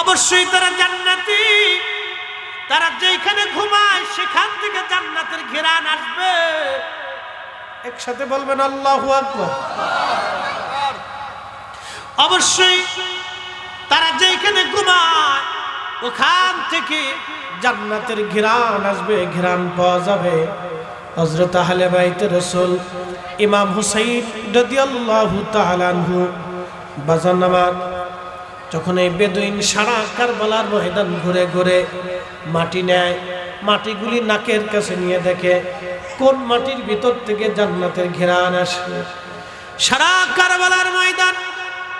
অবশ্যই তারা জান্নাতি। তারা যেখানে ঘুমায় সেখান থেকে জান্নাতের ঘেরান আসবে। একসাথে বলবেন আল্লাহ আকবার। অবশ্যই তারা যেখানে ঘুমায় ওখান থেকে জান্নাতের ঘিরান আসবে ঘিরান পাওয়া যাবে। হজরত আহলে বাইতে রসুল ইমাম হুসাইন রাদিয়াল্লাহু তাআলা আনহু বাজান নামাজ যখন এই বেদুইন সারা কারবালার ময়দান ঘুরে ঘুরে মাটি নেয়, মাটিগুলি নাকের কাছে নিয়ে দেখে কোন মাটির ভিতর থেকে জান্নাতের ঘেরান আসে। সারা কারবালার ময়দান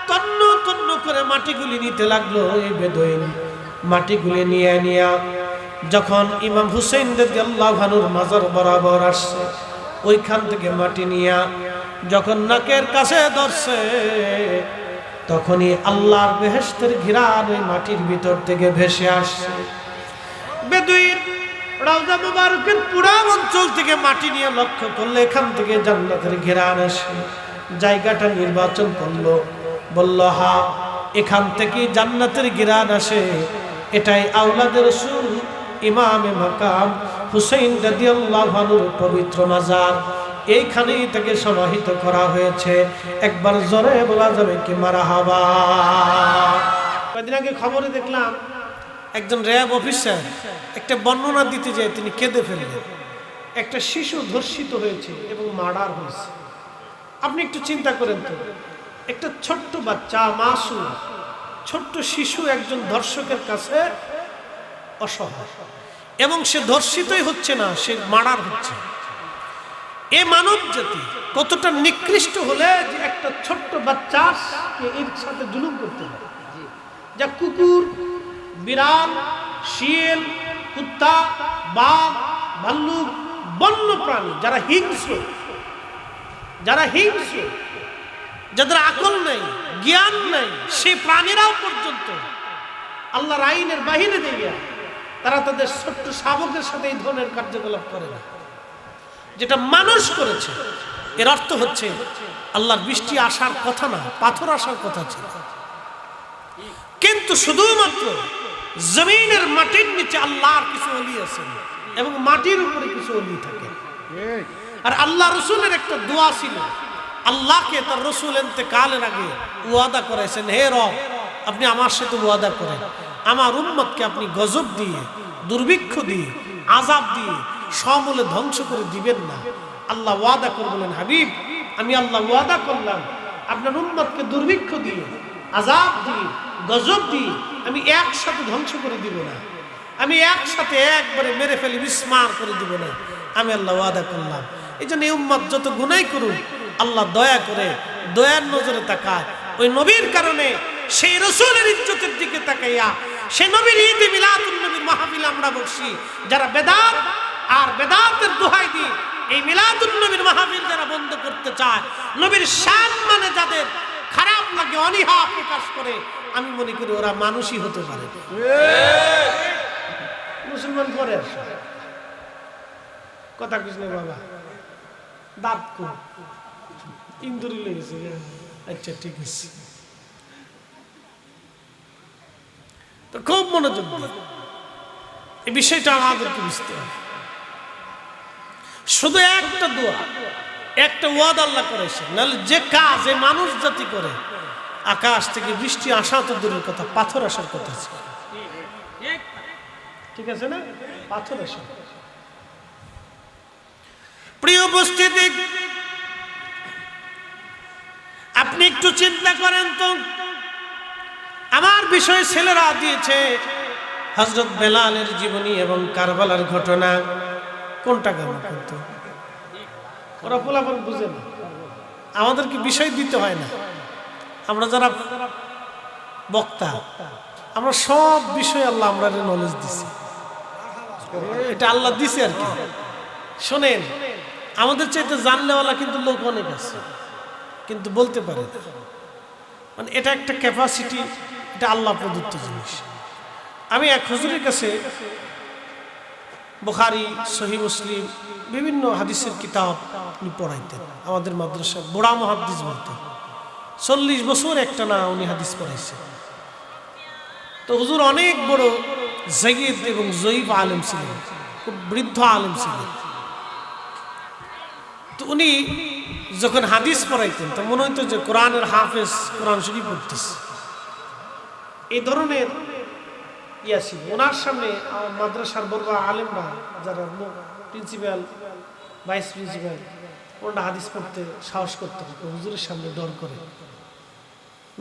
তন্ন তন্ন করে মাটিগুলি নিতে লাগল এই বেদুইন। মাটিগুলি নিয়ে নিয়া যখন ইমাম হুসেন ভানুর মাজার বরাবর আসছে, ওইখান থেকে মাটি নিয়া যখন নাকের কাছে ধরছে তখনই আল্লাহর বেহেস্তের ঘিরান ওই মাটির ভিতর থেকে ভেসে আসছে বেদুইন, রাজা মুবারকের পুরা অঞ্চল থেকে মাটি নিয়ে লক্ষ্য করলে এখান থেকে জান্নাতের ঘেরান আসে। জায়গাটা নির্বাচন করল, বলল, হা, এখান থেকে জান্নাতের ঘেরান আসে। এটাই আউলাদের রসুল ইমামে মাকাম হুসেইন রাদিয়াল্লাহু আনহুর পবিত্র মাজার। এইখানেই তাকে সমাহিত করা হয়েছে। একবার জোরে বলা যাবে কি মারাহাবা কয়েকদিন আগে খবরে দেখলাম একজন র্যাব অফিসার একটা বর্ণনা দিতে যায়, তিনি কেঁদে ফেললেন। একটা শিশু ধর্ষিত হয়েছে এবং মার্ডার হয়েছে। আপনি একটু চিন্তা করেন তো, একটা ছোট্ট বাচ্চা, মাসুম, ছোট্ট শিশু একজন ধর্ষকের কাছে অসহায়। এবং সে ধর্ষিতই হচ্ছে না, সে মার্ডার হচ্ছে। এ মানব জাতি কতটা নিকৃষ্ট হলে যে একটা ছোট্ট বাচ্চাকে এর সাথে জুলুম করতে পারে যা কুকুর, বিড়াল, শিয়াল, কুত্তা, বাঘ, ভাল্লুক, বন্য প্রাণী, যারা হিংস্র যারা হিংস্র, যাদের আকল নেই, জ্ঞান নেই সেই প্রাণীরাও পর্যন্ত আল্লাহর আইনের বাহিরে দিয়ে তারা তাদের ছোট্ট শাবকের সাথে এই ধরনের কার্যকলাপ করে না। যেটা মানুষ করেছে, এর অর্থ হচ্ছে আল্লাহর বৃষ্টি আসার কথা না, পাথর আসার কথা ছিল। কিন্তু শুধুমাত্র জমিনের মাটির নিচে আল্লাহর কিছু অলি আছেন এবং মাটির উপরে কিছু অলি থাকে। আর আল্লাহ রসুলের একটা দোয়া ছিল, আল্লাহকে তার রসুল এনতে কালের আগে ওয়াদা করেছেন হে রব, আপনি আমার সাথে ওয়াদা করেন। আমার উম্মতকে আপনি গজব দিয়ে, দুর্ভিক্ষ দিয়ে আজাব দিয়ে সমূলে ধ্বংস করে দিবেন না। আল্লাহ ওয়াদা করে বলেন হাবিব, আমি আল্লাহ ওয়াদা করলাম। আপনার উম্মতকে দুর্ভিক্ষ দিয়ে আজাব দিয়ে, গজব দিয়ে আমি একসাথে ধ্বংস করে দিব না। আমি একসাথে একবারে মেরে ফেলি, বিস্মার করে দিব না। আমি আল্লাহ ওয়াদা করলাম। এই জন্য উম্মত যত গুনাই করুন আল্লাহ দয়া করে, দয়ার নজরে তাকায়। ওই নবীর কারণে সেই রসুলের ইজ্জতের দিকে তাকাইয়া সে নবীর ঈদে মিলাদুল নবীর আমরা বসি। যারা বেদাত আর বেদাতের দোহাই দিয়ে এই মিলাদুল নবীর মাহফিল যারা বন্ধ করতে চায়, নবীর শান মানে যাদের খারাপ লাগে, অনীহা প্রকাশ করে, আমি মনে করি ওরা মানুষই হতে পারে। মুসলমান করে কথা কৃষ্ণ বাবা। দাঁত কো। ইন্দুরি লেগেছে আচ্ছা ঠিক আছে। তো খুব মনোযোগ এই বিষয়টা আমাদেরকে বুঝতে হবে। শুধু একটা দোয়া, একটা ওয়াদ আল্লাহ করেছে নাহলে যে কাজ, এই মানুষ জাতি করে, আকাশ থেকে বৃষ্টি আসা তো দূরের কথা, পাথর আসার কথা ঠিক আছে না? পাথর আসা। প্রিয় উপস্থিতি, আপনি একটু চিন্তা করেন তো। আমার বিষয়ে ছেলেরা দিয়েছে হজরত বেলালের জীবনী এবং কারবালার ঘটনা। কোনটা কেমন কিন্তু? ওরা ফলাফল বুঝে না। আমাদেরকে বিষয় দিতে হয় না। আমরা যারা বক্তা আমরা সব বিষয় আল্লাহ আমরা নলেজ দিছি। এটা আল্লাহ দিছে আর কি। শোনেন আমাদের চাইতে জানলেওয়ালা কিন্তু লোক অনেক আছে কিন্তু বলতে পারে মানে এটা একটা ক্যাপাসিটি এটা আল্লাহ প্রদত্ত জিনিস। আমি এক হুজুরের কাছে বুখারি সহি মুসলিম, বিভিন্ন হাদিসের কিতাব উনি পড়াইতেন। আমাদের মাদ্রাসা বুড়া মহাদিস বলতেন চল্লিশ বছর একটা না উনি হাদিস পড়াইছেন তো হুজুর অনেক বড় জয়ীদ এবং জয়ীব আলেম ছিলেন, খুব বৃদ্ধ আলেম ছিলেন। তো উনি যখন হাদিস পড়াইতেন, তো মনে হইতো যে কোরআনের হাফেজ কোরআন শরীফ পড়তেছে। এই ধরনের ইয়া ছিল ওনার সামনে মাদ্রাসার বড় আলেমরা, যারা প্রিন্সিপাল ভাইস প্রিন্সিপাল ওনারা হাদিস পড়তে সাহস করতে হবে হুজুরের সামনে ডর করে।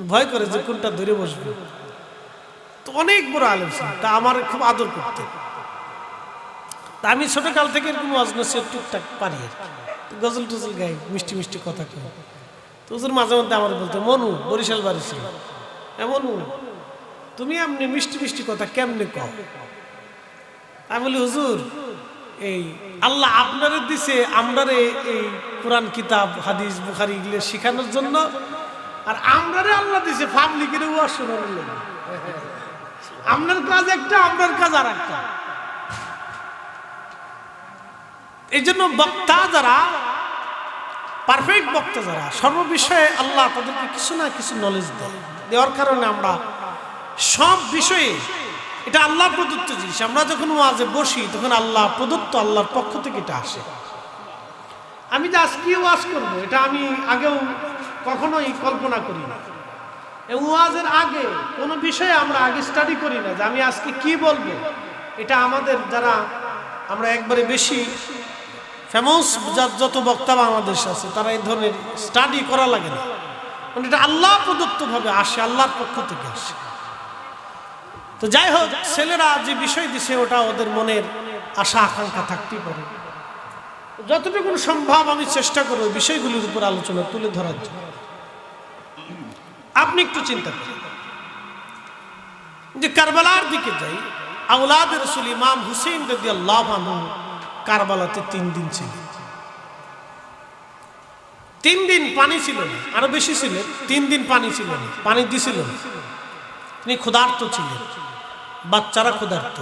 ভয় করে যে কোনটা ধরে বসবে। তো অনেক বড় আলেম ছিল, তা আমার খুব আদর করতে তা আমি ছোটকাল থেকে এরকম অজনসে টুকটাক পারি আর কি। গজল টজল গাই, মিষ্টি মিষ্টি কথা কই। তো হুজুর মাঝে মধ্যে আমার বলতো, মনু, বরিশাল বাড়ি ছিল। "এ মনু। তুমি এমনি মিষ্টি মিষ্টি কথা কেমনে কও? আমি বলি, হুজুর, এই আল্লাহ আপনারে দিছে আমরারে এই কোরআন, কিতাব, হাদিস, বুখারি এগুলো শেখানোর জন্য, আর আমরারে আল্লাহ দিছে পাবলিকের ওয়াজ শোনানোর জন্য। আপনার কাজ একটা আপনার কাজ আর একটা এই জন্য বক্তা যারা পারফেক্ট বক্তা যারা, সর্ববিষয়ে আল্লাহ তাদেরকে কিছু না কিছু নলেজ দেয়। দেওয়ার কারণে আমরা সব বিষয়ে এটা আল্লাহ প্রদত্ত জিনিস। আমরা যখন ওয়াজে বসি, তখন আল্লাহ প্রদত্ত আল্লাহর পক্ষ থেকে এটা আসে। আমি যে আজকে ওয়াজ করব, এটা আমি আগেও কখনোই কল্পনা করি না। ওয়াজের আগে কোনো বিষয়ে আমরা আগে স্টাডি করি না যে আমি আজকে কি বলব। এটা আমাদের যারা আমরা একবারে বেশি ফেমাস যত বক্তা বাংলাদেশ আছে, তারা এই ধরনের স্টাডি করা লাগে না। মানে এটা আল্লাহ প্রদত্তভাবে আসে, আল্লাহর পক্ষ থেকে আসে। তো যাই হোক ছেলেরা যে বিষয় দিছে, ওটা ওদের মনের আশা, আকাঙ্ক্ষা থাকতেই পারে। যতটুকু সম্ভব আমি চেষ্টা করব বিষয়গুলির উপর আলোচনা তুলে ধরার জন্য। আপনি একটু চিন্তা করেন। যে কারবালার দিকে যাই আউলাদ রসুল ইমাম হুসেন রদি আল্লাহ কারবালাতে তিন দিন ছিল। তিন দিন পানি ছিল না, আরও বেশি ছিল, তিন দিন পানি ছিল না, পানি দিছিল না। তিনি ক্ষুধার্ত ছিলেন। বাচ্চারা ক্ষুধার্ত।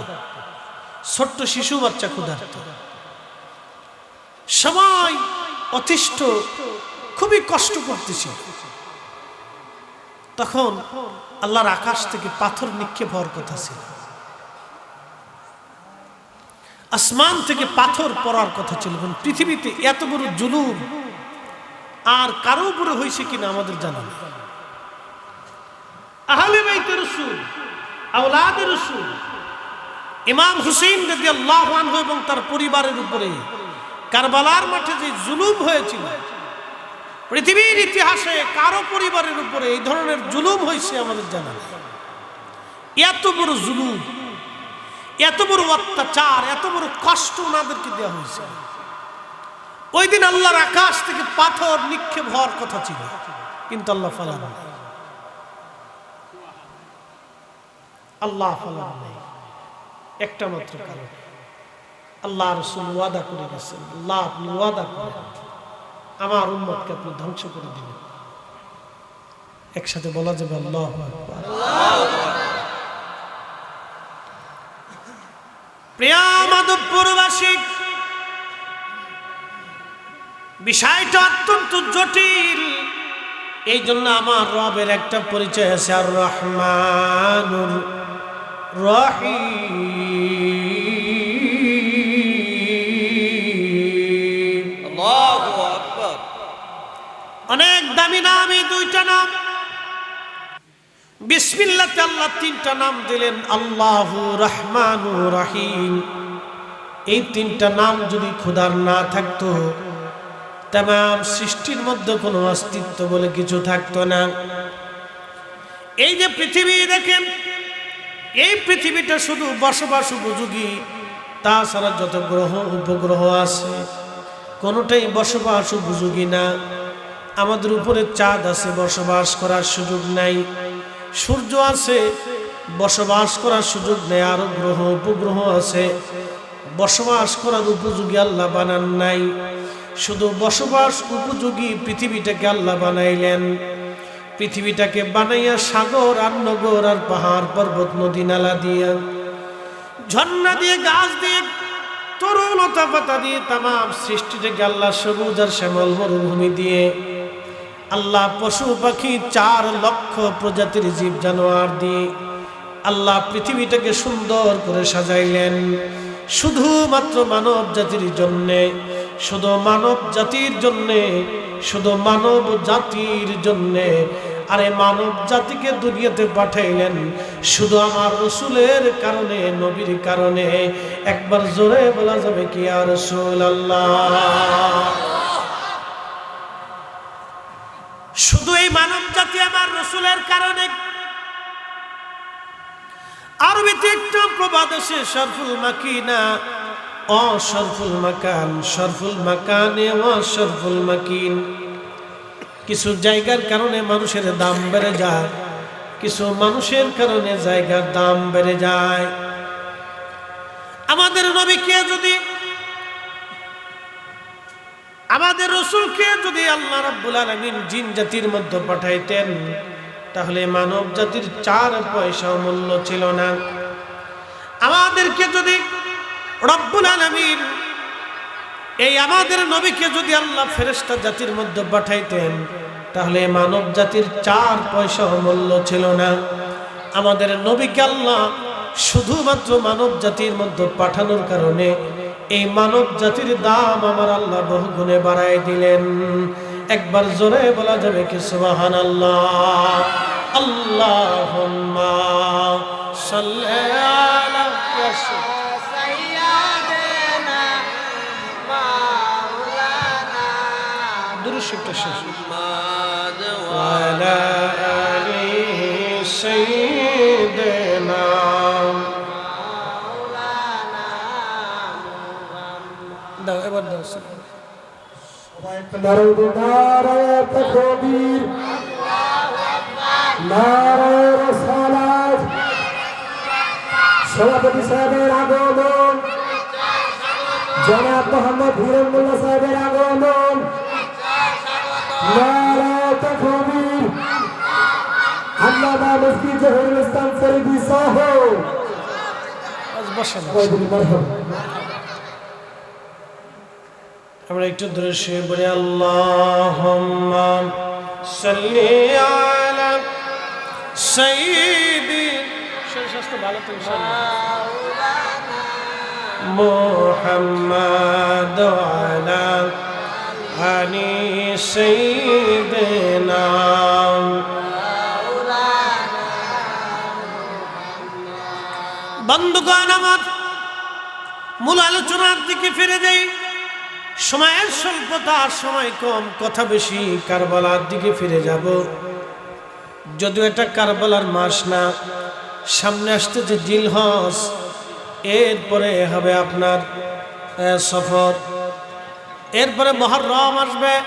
ছোট্ট শিশু বাচ্চা ক্ষুধার্ত। সবাই অতিষ্ঠ, খুবই কষ্ট করতেছিল তখন আল্লাহর আকাশ থেকে পাথর নিক্ষেপ হওয়ার কথা ছিল। আসমান থেকে পাথর পড়ার কথা ছিল পৃথিবীতে এত বড় জুলুম আর কারও উপরে হয়েছে কিনা আমাদের জানা নেই। আওলাদের রসুল। ইমাম হুসেইন যদি আল্লাহ এবং তার পরিবারের উপরে কারবালার মাঠে যে জুলুম হয়েছিল, পৃথিবীর ইতিহাসে কারও পরিবারের উপরে এই ধরনের জুলুম হয়েছে আমাদের জানা এত বড় জুলুম, এত বড় অত্যাচার, এত বড় কষ্ট ওনাদেরকে দেওয়া হয়েছে। ওই দিন আল্লাহর আকাশ থেকে পাথর নিক্ষেপ হওয়ার কথা ছিল, কিন্তু আল্লাহ ফালান নাই। আল্লাহ ফালান নাই। একটা মাত্র কারণ। আল্লাহ রসুল ওয়াদা করে গেছেন। আল্লাহ আপনি ওয়াদা করেন। আমার উম্মতকে আপনি ধ্বংস করে দিবেন। একসাথে বলা যাবে আল্লাহ প্রিয়া মাধবপুরবাসী, বিষয়টা অত্যন্ত জটিল। এই জন্য আমার রবের একটা পরিচয় আছে আর রহমানুর রহিম। অনেক দামি নাম এই দুইটা নাম। বিসমিল্লাতে আল্লাহ তিনটা নাম দিলেন আল্লাহু রহমানু রহিম। এই তিনটা নাম যদি খোদার না থাকতো তাম সৃষ্টির মধ্যে কোনো অস্তিত্ব বলে কিছু থাকতো না। এই যে পৃথিবী দেখেন এই পৃথিবীটা শুধু বসবাস উপযোগী তাছাড়া যত গ্রহ উপগ্রহ আছে, কোনোটাই বসবাস উপযোগী না। আমাদের উপরে চাঁদ আছে, বসবাস করার সুযোগ নাই। সূর্য আছে, বসবাস করার সুযোগ নেই, আরও গ্রহ উপগ্রহ আছে। বসবাস করার উপযোগী আল্লাহ বানান নাই। শুধু বসবাস উপযোগী পৃথিবীটাকে আল্লাহ বানাইলেন। পৃথিবীটাকে বানাইয়া সাগর আর নগর আর পাহাড়, পর্বত, নদী, নালা দিয়া, ঝর্ণা দিয়ে, গাছ দিয়ে তরুণতা পাতা দিয়ে, তামাম সৃষ্টিটাকে আল্লাহ সবুজ আর শ্যামল মরুভূমি দিয়ে, আল্লাহ পশু পাখি, চার লক্ষ প্রজাতির জীব জানোয়ার দিয়ে, আল্লাহ পৃথিবীটাকে সুন্দর করে সাজাইলেন। শুধুমাত্র মানব জাতির জন্যে শুধু মানব জাতির জন্যে, শুধু মানব জাতির জন্যে। আরে মানব জাতিকে দুনিয়াতে পাঠাইলেন শুধু আমার রসুলের কারণে, নবীর কারণে। একবার জোরে বলা যাবে কি আর আল্লাহ শুধু এই মানব জাতি আমার রসুলের কারণে। আরবিতে একটা প্রবাদ আছে সরফুল মাকিনা অসরফুল মাকান সরফুল মাকানে অসরফুল মাকিন। কিছু জায়গার কারণে মানুষের দাম বেড়ে যায়, কিছু মানুষের কারণে জায়গার দাম বেড়ে যায়। আমাদের নবীকে যদি, আমাদের রসুলকে যদি আল্লাহ রাব্বুল আলামিন জিন জাতির মধ্যে পাঠাইতেন, তাহলে মানব জাতির চার পয়সা মূল্য ছিল না। আমাদেরকে যদি রব্বুল আলামিন, এই আমাদের নবীকে যদি আল্লাহ ফেরেশতা জাতির মধ্যে পাঠাইতেন, তাহলে মানব জাতির চার পয়সা মূল্য ছিল না। আমাদের নবীকে আল্লাহ শুধুমাত্র মানব জাতির মধ্যে পাঠানোর কারণে এই মানব জাতির দাম আমার আল্লাহ বহু গুণে বাড়াই দিলেন। একবার জোরে বলা যাবে কি সুবাহান আল্লাহ আল্লাহ দুরুশিফটা নারায়ণ তকবীর নারায়ণ রসালাত সভাপতি সাহেবের আগমন। জনাব মোহাম্মদ হিরুল্লাহ সাহেবের আগমন। নারায়ণ তকবীর আল্লামা মুফতি জহিরুল ইসলাম ফরিদি সহ। আজ বসেন আমরা একটু দূরে শুয়ে পড়ি আল্লাহ মুহাম্মদ সাইয়্যিদিনা বন্ধুগণ আমার মূল আলোচনার দিকে ফিরে যাই। সময়ের স্বল্পতা, সময় কম, কথা বেশি, কারবালার দিকে ফিরে যাব। যদিও এটা কারবালার মাস না, সামনে আসতে যে জিলহস এরপরে হবে আপনার সফর। এরপরে মহরম আসবে।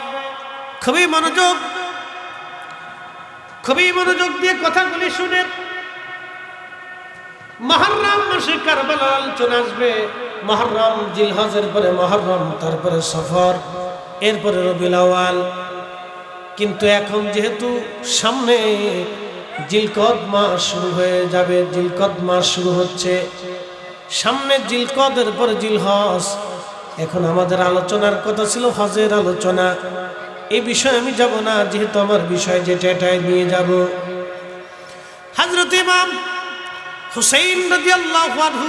খুবই মনোযোগ খুবই মনোযোগ দিয়ে কথাগুলি শুনে মহরম মাসে কারবালার আলোচনা আসবে। মহরম জিলহজের পরে মহরম, তারপরে সফর, এরপরে রবিউল আওয়াল কিন্তু এখন যেহেতু সামনে জিলকদ মাস শুরু হয়ে যাবে, জিলকদ মাস শুরু হচ্ছে। সামনে জিলকদের পরে জিলহজ। এখন আমাদের আলোচনার কথা ছিল হজের আলোচনা। এই বিষয়ে আমি যাব না, যেহেতু আমার বিষয় যেটা এটাই নিয়ে যাব। হজরত ইমাম হুসেইন রাদিয়াল্লাহু আনহু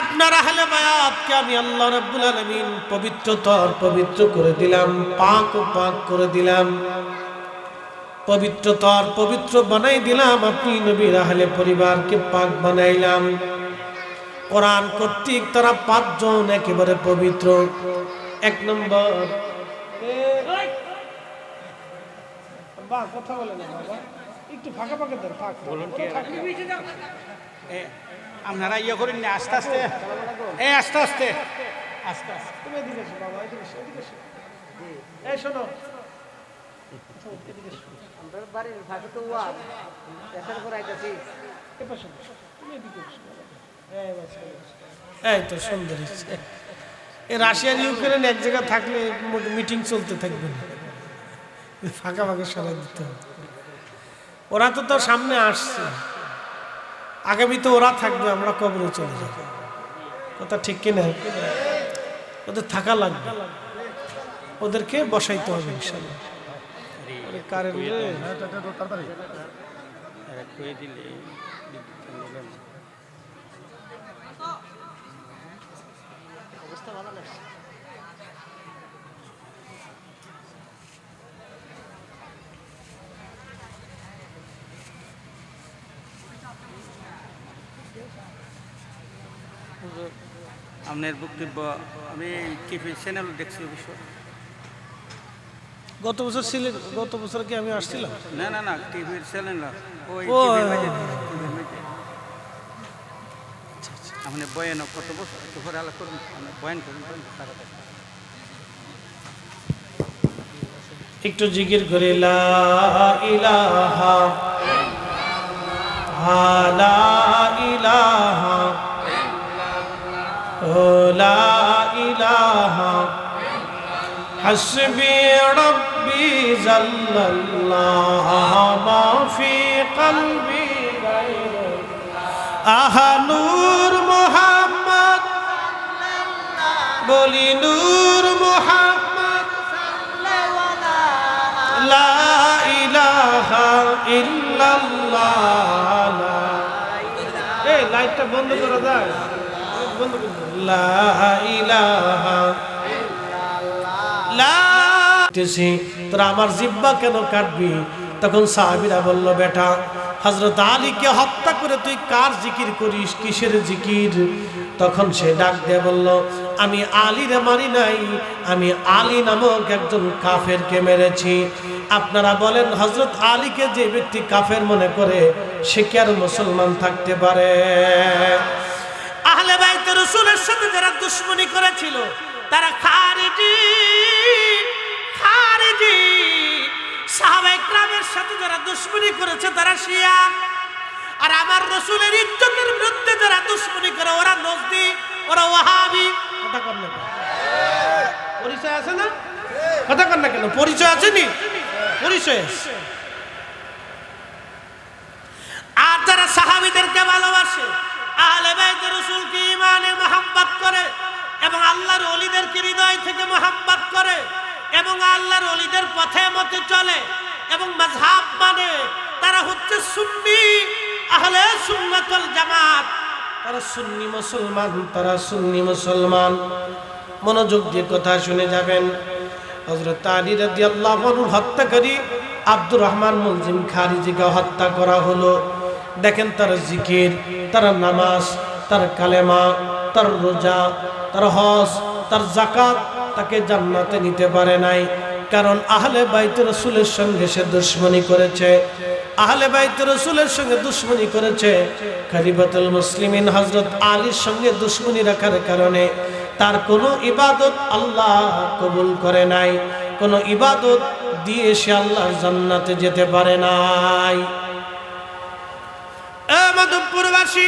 আপনার আহলে বায়াতকে আমি আল্লাহ রব্বুল আলামিন পবিত্রতর পবিত্র করে দিলাম পাক ও পাক করে দিলাম। পবিত্রতর পবিত্র বানাই দিলাম আপনি নবীর আহলে পরিবারকে পাক বানাইলাম। কোরআন কর্তৃক তারা পাঁচজন একেবারে পবিত্র। এক নম্বর বাহ কথা বলে না বাবা। একটু ফাঁকা ফাঁকা দেন ফাঁকা আপনারা ইয়ে করেন না আস্তে আস্তে। এ আস্তে আস্তে। আস্তে আস্তে। তুমি এদিকে এসো বাবা এদিকে এসো এদিকে এসো। এই শোনো। বাড়ির ফাঁকে তো আইতাছি। এই তো সুন্দর হচ্ছে। এই রাশিয়ার ইউক্রেন এক জায়গায় থাকলে মিটিং চলতে থাকবে না। ফাঁকা ফাঁকা সরাই দিতে হবে। ওরা তো তোর সামনে আসছে। আগামীতে ওরা থাকবে, আমরা কবরে চলে যাব। কথা ঠিক কিনা ওদের থাকা লাগবে। ওদেরকে বসাইতে হবে কারেন্ট রে। কয়ে দিলে আপনার বক্তব্য আমি টিভি চ্যানেল দেখছি অবশ্য। গত বছর ছিলেন গত বছর কি আমি আসছিলাম? না না না টিভির চ্যানেল ওই মাঝে আপনি বয়ান কত বছর? একটু পরে আলাপ করুন। বয়ান করুন। একটু জিকির করে লা ইলাহা লা ইলাহা রব্বি জাল্লাল্লাহ, মা ফি কলবি আহা নূর মোহাম্মদ। বলি নূর মোহাম্মদ। লা ইলাহা ইল্লাল্লাহ এই লাইটটা বন্ধ করা যায়। তোরা আমার জিব্বা কেন কাটবি? তখন সাহাবিরা বলল, বেটা হজরত আলীকে হত্যা করে তুই কার জিকির করিস? কিসের জিকির? তখন সে ডাক দিয়ে বলল, আমি আলীরে মারি নাই, আমি আলী নামক একজন কাফেরকে মেরেছি। আপনারা বলেন হজরত আলীকে যে ব্যক্তি কাফের মনে করে, সে কি আর মুসলমান থাকতে পারে? আহলে বাইতে রসুলের সাথে যারা দুশ্মনী করেছিল, তারা খারিজি খারিজি। সাহাবাই ক্রামের সাথে যারা দুশ্মনী করেছে, তারা শিয়া। আর আমার রসুলের ইজ্জতের বিরুদ্ধে যারা দুশ্মনী করে, ওরা নজদি, ওরা ওয়াহাবি। কথা কর না পরিচয় আছে না? কথা কর না কেন? পরিচয় আছে নি? পরিচয় আর যারা সাহাবিদেরকে ভালোবাসে আহলে বাইত রসুলকে ইমানে মোহাম্মত করে এবং আল্লাহর অলিদেরকে হৃদয় থেকে মোহাম্মত করে এবং আল্লাহর অলিদের পথে মতে চলে এবং মাঝহাব মানে তারা হচ্ছে সুন্নি, আহলে সুন্নাতুল জামাত। তারা সুন্নি মুসলমান, তারা সুন্নি মুসলমান। মনোযোগ দিয়ে কথা শুনে যাবেন। হজরত আলী রাদিয়াল্লাহু আনহু হত্যাকারী আব্দুর রহমান মুলজিম খারিজিকে হত্যা করা হলো। দেখেন তার জিকির, তার নামাজ, তার কালেমা, তার রোজা, তার হজ, তার জাকাত তাকে জান্নাতে নিতে পারে নাই। কারণ আহলে বাইত রসুলের সঙ্গে সে দুশ্মনী করেছে। আহলে বাইত রসুলের সঙ্গে দুশ্মনী করেছে। খরিবাতুল মুসলিমিন হজরত আলীর সঙ্গে দুশ্মনী রাখার কারণে তার কোনো ইবাদত আল্লাহ কবুল করে নাই। কোনো ইবাদত দিয়ে সে আল্লাহর জান্নাতে যেতে পারে নাই। এ মাধবপুরবাসী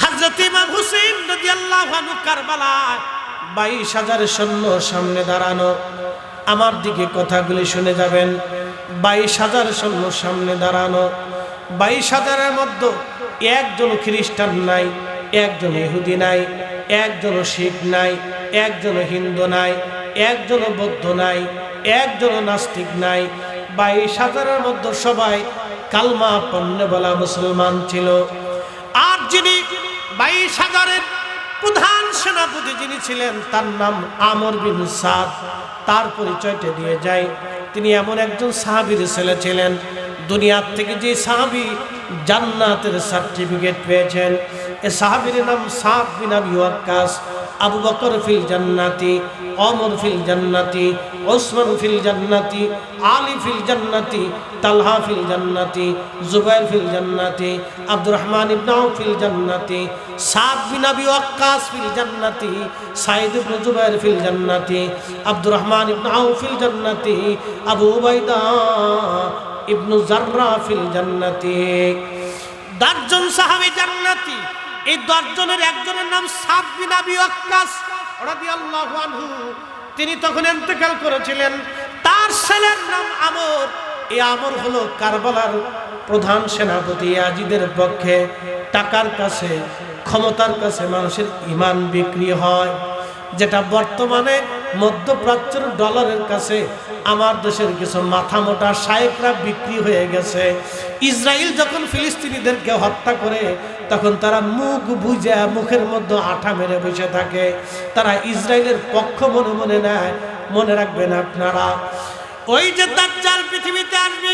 হযরত ইমাম হুসেন রাদিয়াল্লাহু আনহু কারবালায় বাইশ হাজারের সৈন্য সামনে দাঁড়ানো। আমার দিকে কথাগুলি শুনে যাবেন। বাইশ হাজার সৈন্য সামনে দাঁড়ানো। বাইশ হাজারের মধ্যে একজন খ্রিস্টান নাই, একজন ইহুদি নাই, একজন শিখ নাই, একজন হিন্দু নাই, একজন বৌদ্ধ নাই, একজন নাস্তিক নাই। বাইশ হাজারের মধ্যে সবাই কালমা পণ্যবালা মুসলমান ছিল। আর যিনি বাইশ হাজারের প্রধান সেনাপতি যিনি ছিলেন, তার নাম আমর বিন সাদ। তার পরিচয়টা দিয়ে যায় তিনি এমন একজন সাহাবির ছেলে ছিলেন, দুনিয়ার থেকে যে সাহাবি জান্নাতের সার্টিফিকেট পেয়েছেন। এ সাহাবির নাম সাদ বিন আবি ওয়াক্কাস আবু বকর ফিল জান্নাতি অমর ফিল জান্নাতি ওসমান ফিল জান্নাতি আলী ফিল জান্নাতি তালহা ফিল জান্নাতি জুবাইর ফিল জান্নাতি আব্দুর রহমান ইবনে আউফ ফিল জান্নাতি সাদ বিন আবি ওয়াক্কাস ফিল জান্নাতি সাইদ ইবনে জুবাইর ফিল জান্নাতি আব্দুর রহমান ইবনে আউফ ফিল জান্নাতি আবু উবাইদা ইবনু জাররা ফিল জান্নাতি দশজন সাহাবী জান্নাতি এই দশজনের একজনের নাম তিনি তখন ইন্তেকাল করেছিলেন। তার ছেলের নাম আমর। এই আমর হলো কারবালার প্রধান সেনাপতি আজিদের পক্ষে। টাকার কাছে, ক্ষমতার কাছে মানুষের ইমান বিক্রি হয়। যেটা বর্তমানে মধ্যপ্রাচ্যের ডলারের কাছে আমার দেশের কিছু মাথা মোটা শায়েকরা বিক্রি হয়ে গেছে। ইসরায়েল যখন ফিলিস্তিনিদেরকে হত্যা করে তখন তারা মুখ বুঝে মুখের মধ্যে আঠা মেরে বসে থাকে। তারা ইসরায়েলের পক্ষ মনে মনে নেয়, মনে রাখবেন আপনারা, ওই যে দাজ্জাল পৃথিবীতে আসবে,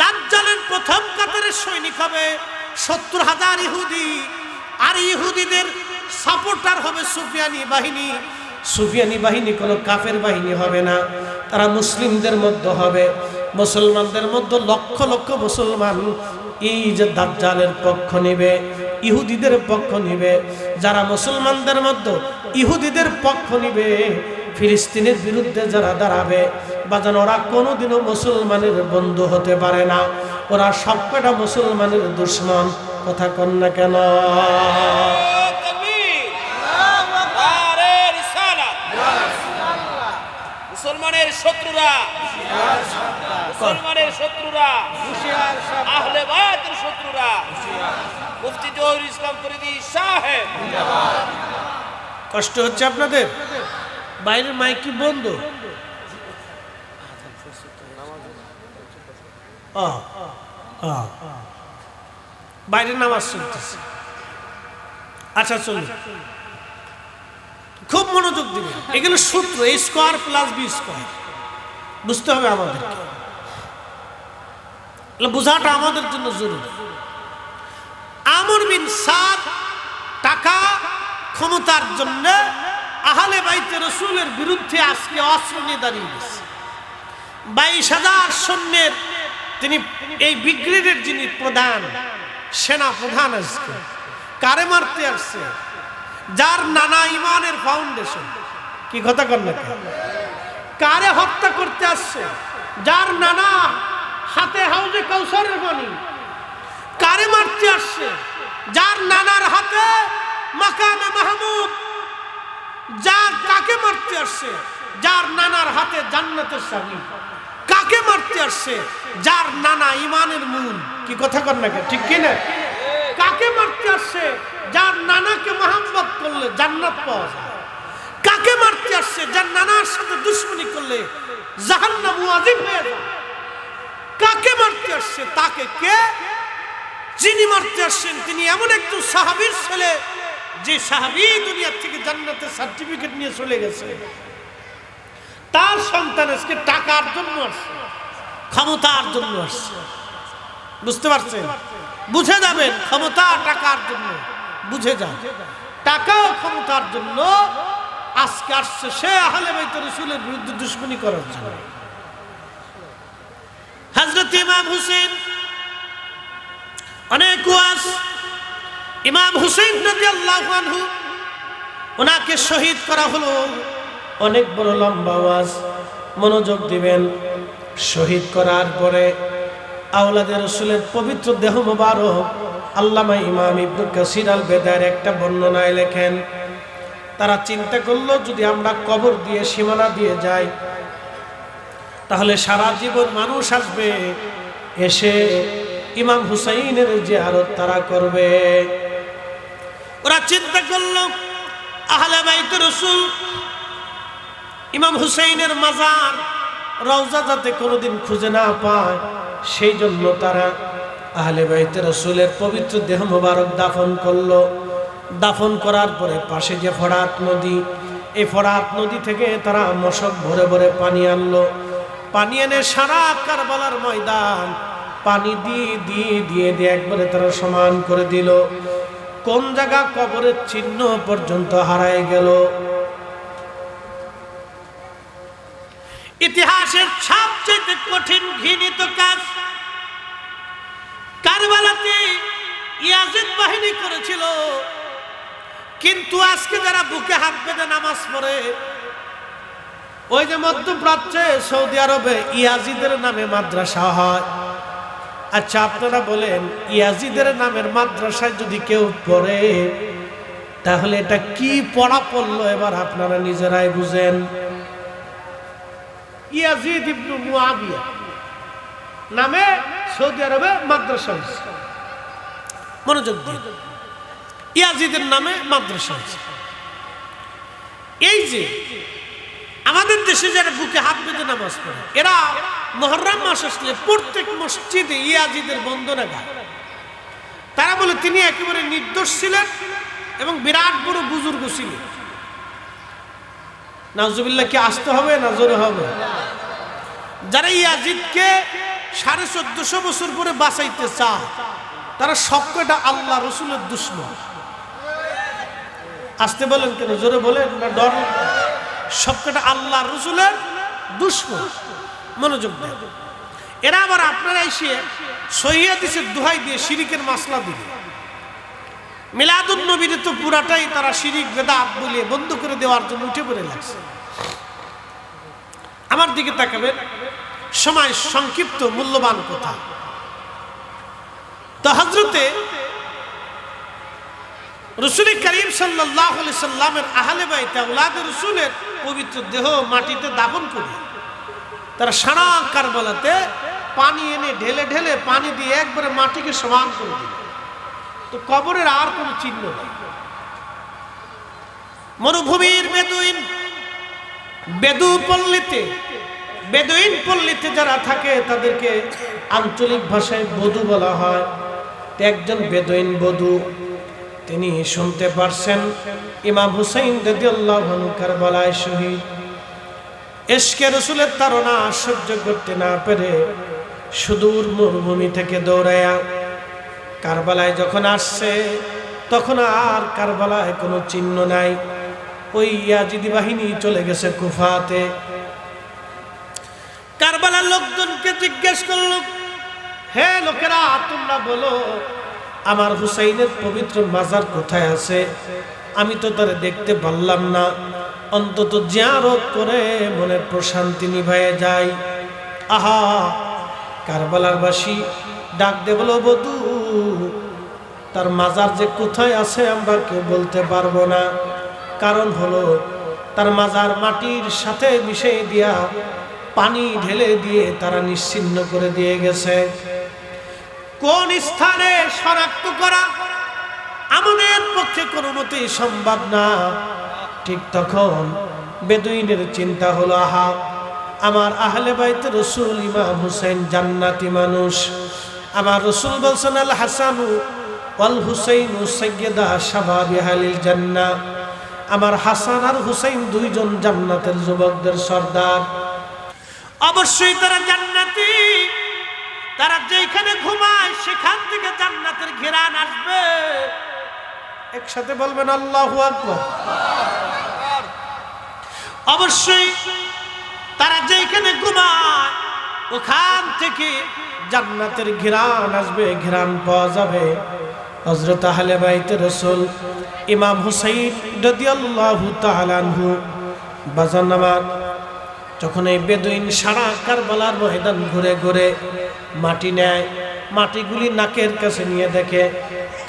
দাজ্জালের প্রথম কাতারের সৈনিক হবে সত্তর হাজার ইহুদি, আর ইহুদিদের সাপোর্টার হবে সুফিয়ানি বাহিনী। সুফিয়ানি বাহিনী কোনো কাফের বাহিনী হবে না, তারা মুসলিমদের মধ্যে হবে। মুসলমানদের মধ্যে লক্ষ লক্ষ মুসলমান এই যে দাজ্জালের পক্ষ নেবে, ইহুদিদের পক্ষ নিবে, যারা মুসলমানদের মধ্যে ইহুদিদের পক্ষ নিবে, ফিলিস্তিনের বিরুদ্ধে যারা দাঁড়াবে বাজান ওরা কোনোদিনও মুসলমানের বন্ধু হতে পারে না, ওরা সবকটা মুসলমানের দুশ্মন, কথা কন না কেন? মুসলমানের শত্রুরা মুসলমানের শত্রুরা আহলে বায়াতের শত্রুরা। মুফতি জহুর ইসলাম ফরিদি সাহেব কষ্ট হচ্ছে আপনাদের? বাইরের মাইক কি বন্ধ? ও, ও। বাইরে নামাজ চলতেছে। আচ্ছা চলুন। খুব মনোযোগ দিবেন। এগুলো সূত্র A square plus B square বুঝতে হবে আমাদেরকে। বোঝাটা আমাদের জন্য জরুরি। আমর বিন সাদ টাকা ক্ষমতার জন্য আহলে বাইতে রসুলের বিরুদ্ধে আজকে অস্ত্র নিয়ে দাঁড়িয়ে বাইশ হাজার সৈন্যের তিনি এই ব্রিগেডের যিনি প্রধান, সেনা প্রধান আজকে, কারে মারতে আসছে? যার নানা ইমানের ফাউন্ডেশন কি কথা কর কারে হত্যা করতে আসছে? যার নানা হাতে হাউজে কৌশলের পানি কারে মারতে আসছে? যার নানার হাতে মাকামে মাহমুদ। যার কাকে মারতে আসছে? যার নানার হাতে জান্নাতের স্বামী। কাকে মারতে আসছে? যার নানা ইমানের মূল। কি কথা কর না কেন? ঠিক কিনা কাকে মারতে আসছে? যার নানাকে মোহাম্মত করলে জান্নাত পাওয়া যায়। কাকে মারতে আসছে? যার নানার সাথে দুশ্মনী করলে ওয়াজিব হয়ে যায়। কাকে মারতে আসছে তাকে কে? যিনি মারতে আসছেন, তিনি এমন একজন সাহাবীর ছেলে যে সাহাবি দুনিয়ার থেকে জান্নাতের সার্টিফিকেট নিয়ে চলে গেছে। তার সন্তান আজকে টাকার জন্য আসছে, ক্ষমতার জন্য আসছে। বুঝতে পারছেন? বুঝে যাবেন, ক্ষমতা টাকার জন্য। বুঝে যান। টাকা ও ক্ষমতার জন্য। আজকে আসছে সে আহলে বাইত রসুলের বিরুদ্ধে দুশ্মনী করার জন্য। অনেক ইমাম হুসেন আনহু, ওনাকে শহীদ করা হলো। অনেক বড় লম্বা ওয়াজ, মনোযোগ দিবেন। শহীদ করার পরে আওলাদের রসুলের পবিত্র দেহ মোবারক আল্লামা ইমাম ইবনুল কাসির আল বেদার একটা বর্ণনায় লেখেন, তারা চিন্তা করল, যদি আমরা কবর দিয়ে সীমানা দিয়ে যাই তাহলে সারা জীবন মানুষ আসবে, এসে ইমাম হুসাইনের যে আরত তারা করবে। ওরা চিন্তা করল, আহলে বাইত রসুল ইমাম হুসাইনের মাজার রওজা যাতে কোনোদিন খুঁজে না পায়, সেই জন্য তারা আহলে বাইতে রসুলের পবিত্র দেহ মোবারক দাফন করল। দাফন করার পরে পাশে যে ফরাত নদী, এই ফরাত নদী থেকে তারা মশক ভরে ভরে পানি আনলো। পানি এনে সারা কারবালার ময়দান পানি দিয়ে দিয়ে দিয়ে দিয়ে একবারে তারা সমান করে দিল। কোন জায়গা কবরের চিহ্ন পর্যন্ত হারায় গেল? ইতিহাসের সবচেয়ে কঠিন ঘৃণিত কাজ কারবালাতে ইয়াজিদ বাহিনী করেছিল। কিন্তু আজকে যারা বুকে হাত বেঁধে নামাজ পড়ে ওই যে মধ্যপ্রাচ্যে সৌদি আরবে ইয়াজিদের নামে মাদ্রাসা হয়। আচ্ছা আপনারা বলেন, ইয়াজিদের নামের মাদ্রাসায় যদি কেউ পড়ে, তাহলে এটা কি পড়া পড়ল এবার আপনারা নিজেরাই বুঝেন। ইয়াজিদ ইবনু মুআবিয়া নামে সৌদি আরবে মাদ্রাসা হয়েছে। মনোযোগ দিয়ে। ইয়াজিদের নামে মাদ্রাসা হয়েছে। এই যে আমাদের দেশে যারা বুকে হাত বেঁধে নামাজ পড়ে, এরা মহরম মাস আসলে প্রত্যেক মসজিদে ইয়াজিদের বন্দনা গায়। তারা বলে, তিনি একেবারে নির্দোষ ছিলেন এবং বিরাট বড় বুজুর্গ ছিলেন। নাজুবিল্লাহ কি আসতে হবে না জোরে হবে? যারা ইয়াজিদকে সাড়ে চোদ্দশো বছর পরে বাঁচাইতে চায়, তারা সবকটা আল্লাহ রসুলের দুশ্মন। আসতে বলেন কেন? জোরে বলেন না, ডর সবকটা আল্লাহ রসুলের দুশ্মন। মনোযোগ দেন। এরা আবার আপনারা এসে সহিয়াদিসের দোহাই দিয়ে শিরিকের মাসলা দিবে মিলাদুল নবীর তো পুরাটাই তারা শিরিক, বেদাত বলে বন্ধ করে দেওয়ার জন্য উঠে পড়ে লাগছে। আমার দিকে তাকাবেন, সময় সংক্ষিপ্ত, মূল্যবান কথা। তো হজরতে রসুল করিম সাল্লাহ সাল্লামের আহলে বাইতে আউলাদ রসুলের পবিত্র দেহ মাটিতে দাপন করে। তারা সারা আঁকার কারবালাতে পানি এনে ঢেলে ঢেলে পানি দিয়ে একবারে মাটিকে সমান করে দিল। তো কবরের আর কোনো চিহ্ন নেই। মরুভূমির বেদুইন বেদু পল্লীতে, বেদুইন পল্লীতে যারা থাকে তাদেরকে আঞ্চলিক ভাষায় বধু বলা হয়। একজন বেদুইন বধু তিনি শুনতে পারছেন ইমাম হুসাইন কারবালায় শহীদ। এসকে রসুলের তারা সহ্য করতে না পেরে সুদূর মরুভূমি থেকে দৌড়ায়া কারবালায় যখন আসছে, তখন আর কারবালায় কোনো চিহ্ন নাই। ওই ইয়াজিদি বাহিনী চলে গেছে কুফাতে। কারবালার লোকজনকে জিজ্ঞেস করল, হে লোকেরা, তোমরা বলো আমার হুসাইনের পবিত্র মাজার কোথায় আছে? আমি তো তারা দেখতে পারলাম না। অন্তত জিয়ারত করে মনের প্রশান্তি নিভাইয়ে যাই। আহা, কারবালার বাসী ডাক দে বলো বধু, তার মাজার যে কোথায় আছে আমরা কেউ বলতে পারব না। কারণ হলো, তার মাজার মাটির সাথে মিশিয়ে দিয়া পানি ঢেলে দিয়ে তারা নিশ্চিন্ন করে দিয়ে গেছে। কোন স্থানে শনাক্ত করা আমাদের পক্ষে কোনো মতেই সম্ভব না। ঠিক তখন বেদুইনের চিন্তা হলো, আহা, আমার আহলে বাইতে রসুল ইমাম হুসেন জান্নাতি মানুষ। আমার রসুল বলছেন, আল হাসানু ওয়াল হুসাইন সৈয়দা শাবাবি হালিল জান্না আমার হাসান আর হুসেন দুইজন জান্নাতের যুবকদের সর্দার। অবশ্যই তারা জান্নাতি। তারা যেখানে ঘুমায় সেখান থেকে জান্নাতের ঘেরান আসবে। একসাথে বলবেন আল্লাহ আকবার। অবশ্যই তারা যেখানে ঘুমায় ওখান থেকে জান্নাতের ঘিরান আসবে ঘিরান পাওয়া যাবে। হজরত আহলে বাইতে রসুল ইমাম হুসাইন রাদিয়াল্লাহু তাআলা আনহু বাজান আমার যখন এই বেদুইন সারা কারবালার ময়দান ঘুরে ঘুরে মাটি নেয়, মাটিগুলি নাকের কাছে নিয়ে দেখে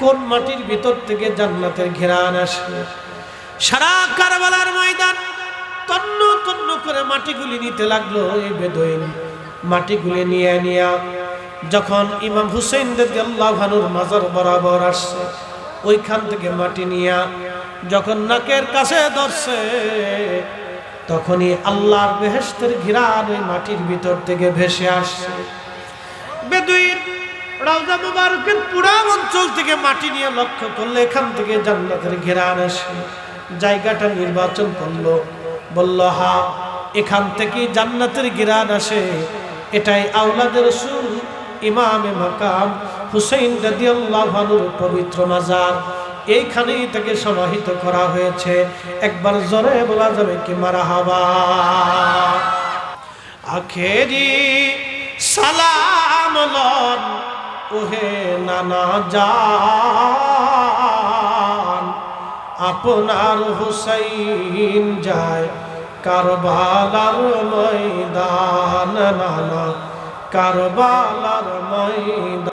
কোন মাটির ভিতর থেকে জান্নাতের ঘেরান আসে। সারা কারবালার ময়দান তন্ন তন্ন করে মাটিগুলি নিতে লাগল এই বেদইন। মাটিগুলি নিয়ে নিয়া যখন ইমাম হুসেন ভানুর মাজার বরাবর আসছে, ওইখান থেকে মাটি নিয়া যখন নাকের কাছে ধরছে তখনই আল্লাহর বেহেস্তের ঘিরান ওই মাটির ভিতর থেকে ভেসে আসছে বেদুইন রাউজা মুবারকের পুরা অঞ্চল থেকে মাটি নিয়ে লক্ষ্য করলে এখান থেকে জান্নাতের ঘেরান আসে। জায়গাটা নির্বাচন করল। বলল, হা, এখান থেকে জান্নাতের ঘেরান আসে। এটাই আউলাদের রসুল ইমামে মাকাম হুসেইন রাদিয়াল্লাহুর পবিত্র মাজার। এইখানেই তাকে সমাহিত করা হয়েছে। একবার জোরে বলা যাবে কি মারা হাবা আখেরি সালাম ওহে নানা যান আপনার হুসাইন যায় কারবালার ময়দান, নানা কারবালার ময়দান।